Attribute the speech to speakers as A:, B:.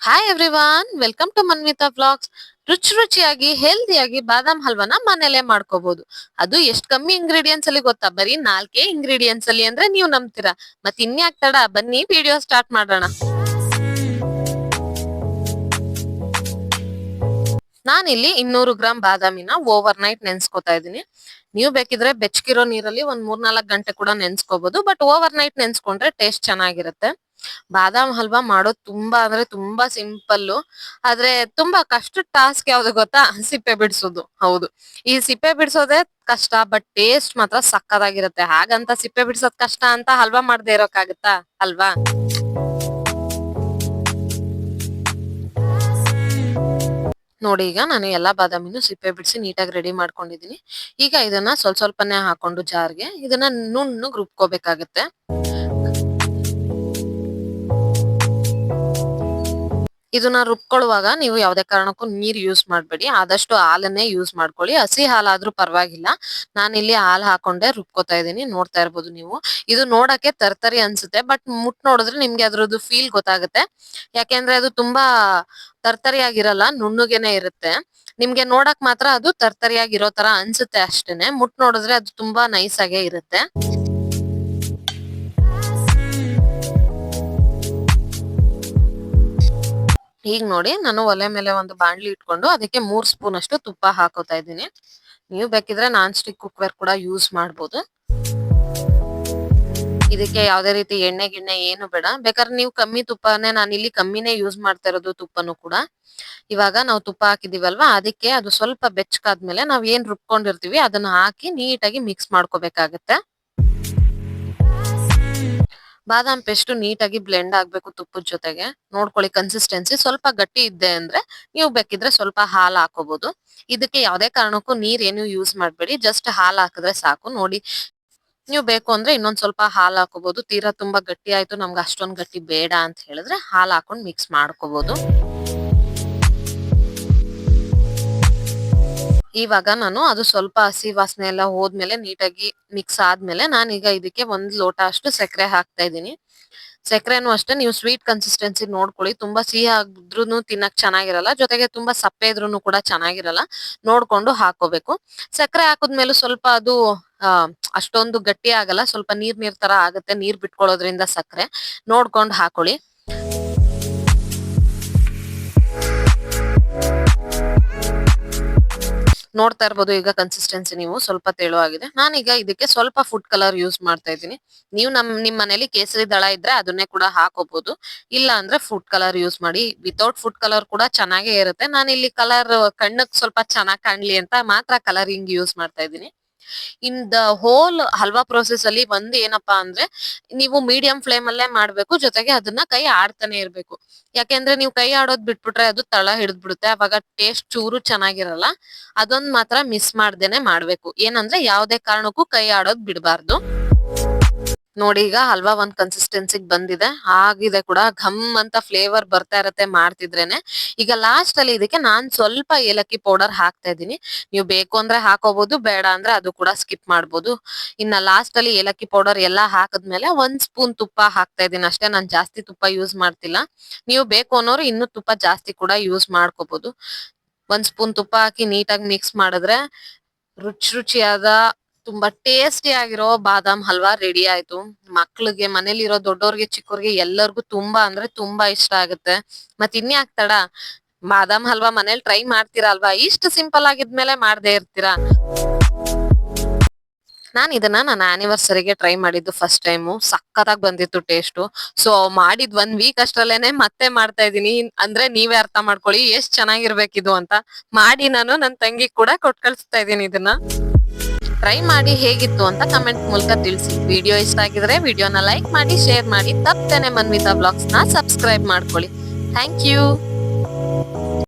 A: Hi everyone welcome to Manvitha blogs ರುಚಿ ರುಚಿಯಾಗಿ ಹೆಲ್ದಿಯಾಗಿ ಬಾದಾಮ್ ಹಲ್ವಾನ ಮನೆಯಲ್ಲೇ ಮಾಡ್ಕೋಬಹುದು ಅದು ಎಷ್ಟ್ ಕಮ್ಮಿ ಇಂಗ್ರೀಡಿಯೆಂಟ್ಸ್ ಅಲ್ಲಿ ಗೊತ್ತಾ? ಬರೀ ನಾಲ್ಕೇ ಇಂಗ್ರೀಡಿಯೆಂಟ್ಸ್ ಅಲ್ಲಿ ಅಂದ್ರೆ ನೀವು ನಂಬ್ತೀರಾ? ಮತ್ ಇನ್ಯಾಕ್ ತಡ? ಬನ್ನಿ ವಿಡಿಯೋ ಸ್ಟಾರ್ಟ್ ಮಾಡೋಣ. ನಾನಿಲ್ಲಿ ಇನ್ನೂರು ಗ್ರಾಮ್ ಬಾದಾಮಿನ ಓವರ್ ನೈಟ್ ನೆನ್ಸ್ಕೋತಾ ಇದೀನಿ ನೀವು ಬೇಕಿದ್ರೆ ಬೆಚ್ಚಗಿರೋ ನೀರಲ್ಲಿ ಒಂದ್ ಮೂರ್ನಾಲ್ಕು ಗಂಟೆ ಕೂಡ ನೆನ್ಸ್ಕೋಬಹುದು ಬಟ್ ಓವರ್ ನೈಟ್ ನೆನ್ಸ್ಕೊಂಡ್ರೆ ಟೇಸ್ಟ್ ಚೆನ್ನಾಗಿರುತ್ತೆ. ಬಾದಾಮ್ ಹಲ್ವಾ ಮಾಡೋದು ತುಂಬಾ ಅಂದ್ರೆ ತುಂಬಾ ಸಿಂಪಲ್ ಆದ್ರೆ ತುಂಬಾ ಕಷ್ಟ ಟಾಸ್ಕ್ ಯಾವ್ದು ಗೊತ್ತಾ? ಸಿಪ್ಪೆ ಬಿಡಿಸೋದು. ಹೌದು. ಈ ಸಿಪ್ಪೆ ಬಿಡಿಸೋದೇ ಕಷ್ಟ, ಬಟ್ ಟೇಸ್ಟ್ ಮಾತ್ರ ಸಕ್ಕದಾಗಿರುತ್ತೆ. ಹಾಗಂತ ಸಿಪ್ಪೆ ಬಿಡಿಸೋದ್ ಕಷ್ಟ ಅಂತ ಹಲ್ವಾ ಮಾಡದೇ ಇರೋಕ್ಕಾಗತ್ತಾ? ಅಲ್ವಾ? ನೋಡಿ, ಈಗ ನಾನು ಎಲ್ಲಾ ಬಾದಾಮಿನೂ ಸಿಪ್ಪೆ ಬಿಡಿಸಿ ನೀಟಾಗಿ ರೆಡಿ ಮಾಡ್ಕೊಂಡಿದೀನಿ ಈಗ ಇದನ್ನ ಸ್ವಲ್ಪ ಸ್ವಲ್ಪನೇ ಹಾಕೊಂಡು ಜಾರ್ಗೆ, ಇದನ್ನ ನುಣ್ಣು ರುಬ್ಕೋಬೇಕಾಗತ್ತೆ. ಇದನ್ನ ರುಬ್ಕೊಳ್ಳುವಾಗ ನೀವು ಯಾವುದೇ ಕಾರಣಕ್ಕೂ ನೀರ್ ಯೂಸ್ ಮಾಡಬೇಡಿ. ಆದಷ್ಟು ಹಾಲನ್ನೇ ಯೂಸ್ ಮಾಡ್ಕೊಳ್ಳಿ. ಹಸಿ ಹಾಲಾದ್ರೂ ಪರವಾಗಿಲ್ಲ. ನಾನಿಲ್ಲಿ ಹಾಲ್ ಹಾಕೊಂಡೆ ರುಬ್ಕೋತಾ ಇದ್ದೀನಿ. ನೋಡ್ತಾ ಇರ್ಬೋದು ನೀವು. ಇದು ನೋಡಕ್ಕೆ ತರ್ತರಿ ಅನ್ಸುತ್ತೆ. ಬಟ್ ಮುಟ್ ನೋಡಿದ್ರೆ ನಿಮ್ಗೆ ಅದ್ರದ್ದು ಫೀಲ್ ಗೊತ್ತಾಗುತ್ತೆ. ಯಾಕೆಂದ್ರೆ ಅದು ತುಂಬಾ ತರ್ತರಿಯಾಗಿರಲ್ಲ, ನುಣ್ಣುಗೆನೆ ಇರುತ್ತೆ. ನಿಮ್ಗೆ ನೋಡಕ್ ಮಾತ್ರ ಅದು ತರ್ತರಿಯಾಗಿರೋ ತರ ಅನ್ಸುತ್ತೆ ಅಷ್ಟೇನೆ. ಮುಟ್ ನೋಡಿದ್ರೆ ಅದು ತುಂಬಾ ನೈಸ್ ಆಗೇ ಇರುತ್ತೆ. ಈಗ ನೋಡಿ ನಾನು ಒಲೆ ಮೇಲೆ ಒಂದು ಬಾಣ್ಲಿ ಇಟ್ಕೊಂಡು ಅದಕ್ಕೆ ಮೂರ್ ಸ್ಪೂನ್ ಅಷ್ಟು ತುಪ್ಪ ಹಾಕೋತಾ ಇದ್ದೀನಿ. ನೀವು ಬೇಕಿದ್ರೆ ನಾನ್ ಸ್ಟಿಕ್ ಕುಕ್ವೇರ್ ಕೂಡ ಯೂಸ್ ಮಾಡ್ಬೋದು. ಇದಕ್ಕೆ ಯಾವ್ದೇ ರೀತಿ ಎಣ್ಣೆ ಗಿಣ್ಣೆ ಏನು ಬೇಡ. ಬೇಕಾದ್ರೆ ನೀವು ಕಮ್ಮಿ ತುಪ್ಪನೇ ನಾನು ಇಲ್ಲಿ ಕಮ್ಮಿನೇ ಯೂಸ್ ಮಾಡ್ತಾ ಇರೋದು ತುಪ್ಪನು ಕೂಡ. ಇವಾಗ ನಾವು ತುಪ್ಪ ಹಾಕಿದೀವಲ್ವಾ ಅದಕ್ಕೆ ಅದು ಸ್ವಲ್ಪ ಬೆಚ್ಚಕಾದ್ಮೇಲೆ ನಾವ್ ಏನ್ ರುಬ್ಕೊಂಡಿರ್ತೀವಿ ಅದನ್ನ ಹಾಕಿ ನೀಟಾಗಿ ಮಿಕ್ಸ್ ಮಾಡ್ಕೋಬೇಕಾಗತ್ತೆ. ಬಾದಾಮ್ ಪೇಸ್ಟ್ ನೀಟಾಗಿ ಬ್ಲೆಂಡ್ ಆಗ್ಬೇಕು ತುಪ್ಪದ ಜೊತೆಗೆ. ನೋಡ್ಕೊಳ್ಳಿ ಕನ್ಸಿಸ್ಟೆನ್ಸಿ ಸ್ವಲ್ಪ ಗಟ್ಟಿ ಇದ್ದೆ ಅಂದ್ರೆ ನೀವು ಬೇಕಿದ್ರೆ ಸ್ವಲ್ಪ ಹಾಲು ಹಾಕೋಬಹುದು ಇದಕ್ಕೆ ಯಾವುದೇ ಕಾರಣಕ್ಕೂ ನೀರ್ ಏನು ಯೂಸ್ ಮಾಡಬೇಡಿ. ಜಸ್ಟ್ ಹಾಲು ಹಾಕಿದ್ರೆ ಸಾಕು. ನೋಡಿ, ನೀವು ಬೇಕು ಅಂದ್ರೆ ಇನ್ನೊಂದ್ ಸ್ವಲ್ಪ ಹಾಲು ಹಾಕೋಬಹುದು ತೀರಾ ತುಂಬಾ ಗಟ್ಟಿ ಆಯ್ತು, ನಮ್ಗೆ ಅಷ್ಟೊಂದ್ ಗಟ್ಟಿ ಬೇಡ ಅಂತ ಹೇಳಿದ್ರೆ ಹಾಲು ಹಾಕೊಂಡು ಮಿಕ್ಸ್ ಮಾಡ್ಕೋಬಹುದು ಇವಾಗ ನಾನು ಅದು ಸ್ವಲ್ಪ ಹಸಿ ವಾಸನೆ ಎಲ್ಲ ಹೋದ್ಮೇಲೆ ನೀಟಾಗಿ ಮಿಕ್ಸ್ ಆದ್ಮೇಲೆ ನಾನೀಗ ಇದಕ್ಕೆ ಒಂದ್ ಲೋಟ ಅಷ್ಟು ಸಕ್ಕರೆ ಹಾಕ್ತಾ ಇದ್ದೀನಿ. ಸಕ್ಕರೆನೂ ಅಷ್ಟೇ, ನೀವು ಸ್ವೀಟ್ ಕನ್ಸಿಸ್ಟೆನ್ಸಿ ನೋಡ್ಕೊಳ್ಳಿ. ತುಂಬಾ ಸಿಹಿ ಆಗಿದ್ರು ತಿನ್ನಕ್ ಚೆನ್ನಾಗಿರಲ್ಲ, ಜೊತೆಗೆ ತುಂಬಾ ಸಪ್ಪೆ ಇದ್ರೂ ಕೂಡ ಚೆನ್ನಾಗಿರಲ್ಲ, ನೋಡ್ಕೊಂಡು ಹಾಕೋಬೇಕು. ಸಕ್ಕರೆ ಹಾಕಿದ್ಮೇಲೆ ಸ್ವಲ್ಪ ಅದು ಅಷ್ಟೊಂದು ಗಟ್ಟಿ ಆಗಲ್ಲ, ಸ್ವಲ್ಪ ನೀರ್ ನೀರ್ ತರ ಆಗುತ್ತೆ, ನೀರ್ ಬಿಟ್ಕೊಳ್ಳೋದ್ರಿಂದ ಸಕ್ಕರೆ. ನೋಡ್ಕೊಂಡು ಹಾಕೊಳ್ಳಿ. ನೋಡ್ತಾ ಇರ್ಬೋದು ಈಗ ಕನ್ಸಿಸ್ಟೆನ್ಸಿ ನೀವು ಸ್ವಲ್ಪ ತೆಳುವಾಗಿದೆ. ನಾನೀಗ ಇದಕ್ಕೆ ಸ್ವಲ್ಪ ಫುಡ್ ಕಲರ್ ಯೂಸ್ ಮಾಡ್ತಾ ಇದ್ದೀನಿ. ನೀವು ನಮ್, ನಿಮ್ ಮನೇಲಿ ಕೇಸರಿ ದಳ ಇದ್ರೆ ಅದನ್ನೇ ಕೂಡ ಹಾಕೋಬಹುದು ಇಲ್ಲ ಅಂದ್ರೆ ಫುಡ್ ಕಲರ್ ಯೂಸ್ ಮಾಡಿ ವಿತೌಟ್ ಫುಡ್ ಕಲರ್ ಕೂಡ ಚೆನ್ನಾಗೇ ಇರುತ್ತೆ. ನಾನು ಇಲ್ಲಿ ಕಲರ್ ಕಣ್ಣಕ್ ಸ್ವಲ್ಪ ಚೆನ್ನಾಗಿ ಕಾಣ್ಲಿ ಅಂತ ಮಾತ್ರ ಕಲರಿಂಗ್ ಯೂಸ್ ಮಾಡ್ತಾ ಇದ್ದೀನಿ. In the whole halwa process ಅಲ್ಲಿ ಒಂದ್ ಏನಪ್ಪಾ ಅಂದ್ರೆ, ನೀವು ಮೀಡಿಯಂ ಫ್ಲೇಮ್ ಅಲ್ಲೇ ಮಾಡ್ಬೇಕು, ಜೊತೆಗೆ ಅದನ್ನ ಕೈ ಆಡ್ತಾನೆ ಇರ್ಬೇಕು. ಯಾಕೆಂದ್ರೆ ನೀವು ಕೈ ಆಡೋದ್ ಬಿಟ್ಬಿಟ್ರೆ ಅದು ತಳ ಹಿಡಿದ್ಬಿಡುತ್ತೆ, ಅವಾಗ ಟೇಸ್ಟ್ ಚೂರು ಚೆನ್ನಾಗಿರಲ್ಲ, ಅದೊಂದ್ ಮಾತ್ರ ಮಿಸ್ ಮಾಡ್ದೇನೆ ಮಾಡ್ಬೇಕು. ಏನಂದ್ರೆ ಯಾವ್ದೇ ಕಾರಣಕ್ಕೂ ಕೈ ಆಡೋದ್ ಬಿಡಬಾರ್ದು. ನೋಡಿ ಈಗ ಹಲ್ವಾ ಒಂದ್ ಕನ್ಸಿಸ್ಟೆನ್ಸಿಗ್ ಬಂದಿದೆ. ಆಗಿದೆ ಕೂಡ, ಘಮ್ ಅಂತ ಫ್ಲೇವರ್ ಬರ್ತಾ ಇರತ್ತೆ ಮಾಡ್ತಿದ್ರೇನೆ. ಈಗ ಲಾಸ್ಟ್ ಅಲ್ಲಿ ಇದಕ್ಕೆ ನಾನ್ ಸ್ವಲ್ಪ ಏಲಕ್ಕಿ ಪೌಡರ್ ಹಾಕ್ತಾ ಇದ್ದೀನಿ. ನೀವು ಬೇಕು ಅಂದ್ರೆ ಹಾಕೋಬಹುದು ಬೇಡ ಅಂದ್ರೆ ಅದು ಕೂಡ ಸ್ಕಿಪ್ ಮಾಡ್ಬೋದು. ಇನ್ನ ಲಾಸ್ಟ್ ಅಲ್ಲಿ ಏಲಕ್ಕಿ ಪೌಡರ್ ಎಲ್ಲಾ ಹಾಕದ್ಮೇಲೆ ಒಂದ್ ಸ್ಪೂನ್ ತುಪ್ಪ ಹಾಕ್ತಾ ಇದ್ದೀನಿ. ಅಷ್ಟೇ, ನಾನ್ ಜಾಸ್ತಿ ತುಪ್ಪ ಯೂಸ್ ಮಾಡ್ತಿಲ್ಲ. ನೀವು ಬೇಕು ಅನ್ನೋರು ಇನ್ನು ತುಪ್ಪ ಜಾಸ್ತಿ ಕೂಡ ಯೂಸ್ ಮಾಡ್ಕೋಬಹುದು ಒಂದ್ ಸ್ಪೂನ್ ತುಪ್ಪ ಹಾಕಿ ನೀಟಾಗಿ ಮಿಕ್ಸ್ ಮಾಡಿದ್ರೆ ರುಚಿ ರುಚಿಯಾದ ತುಂಬಾ ಟೇಸ್ಟಿ ಆಗಿರೋ ಬಾದಾಮ್ ಹಲ್ವಾ ರೆಡಿ ಆಯ್ತು. ಮಕ್ಳಿಗೆ ಮನೇಲಿರೋ ದೊಡ್ಡೋರ್ಗೆ ಚಿಕ್ಕೋರ್ಗೆ ಎಲ್ಲರಿಗೂ ತುಂಬಾ ಅಂದ್ರೆ ತುಂಬಾ ಇಷ್ಟ ಆಗುತ್ತೆ. ಮತ್ ಇನ್ಯಾಕ್ ತಡ? ಬಾದಾಮ್ ಹಲ್ವಾ ಮನೇಲಿ ಟ್ರೈ ಮಾಡ್ತೀರಾ ಅಲ್ವಾ? ಇಷ್ಟು ಸಿಂಪಲ್ ಆಗಿದ್ಮೇಲೆ ಮಾಡದೇ ಇರ್ತೀರಾ? ನಾನು ಇದನ್ನ ನನ್ನ ಆನಿವರ್ಸರಿಗೆ ಟ್ರೈ ಮಾಡಿದ್ದು ಫಸ್ಟ್ ಟೈಮು ಸಕ್ಕತ್ತಾಗಿ ಬಂದಿತ್ತು ಟೇಸ್ಟು ಸೊ ಮಾಡಿದ್ ಒಂದ್ ವೀಕ್ ಅಷ್ಟ್ರಲ್ಲೇನೆ ಮತ್ತೆ ಮಾಡ್ತಾ ಇದೀನಿ ಅಂದ್ರೆ ನೀವೇ ಅರ್ಥ ಮಾಡ್ಕೊಳ್ಳಿ, ಎಷ್ಟ್ ಚೆನ್ನಾಗಿರ್ಬೇಕಿದು ಅಂತ. ಮಾಡಿ ನಾನು ನನ್ನ ತಂಗಿ ಕೂಡ ಕೊಟ್ ಇದ್ದೀನಿ ಇದೀನಿ ಇದನ್ನ. ಟ್ರೈ ಮಾಡಿ ಹೇಗಿತ್ತು ಅಂತ ಕಮೆಂಟ್ ಮೂಲಕ ತಿಳಿಸಿ. ವಿಡಿಯೋ ಇಷ್ಟ ಆಗಿದ್ರೆ ವಿಡಿಯೋನ ಲೈಕ್ ಮಾಡಿ ಶೇರ್ ಮಾಡಿ, ತಪ್ಪೇನೆ ಮನ್ವಿತಾ ಬ್ಲಾಗ್ಸ್ನ ಸಬ್ಸ್ಕ್ರೈಬ್ ಮಾಡ್ಕೊಳ್ಳಿ. Thank you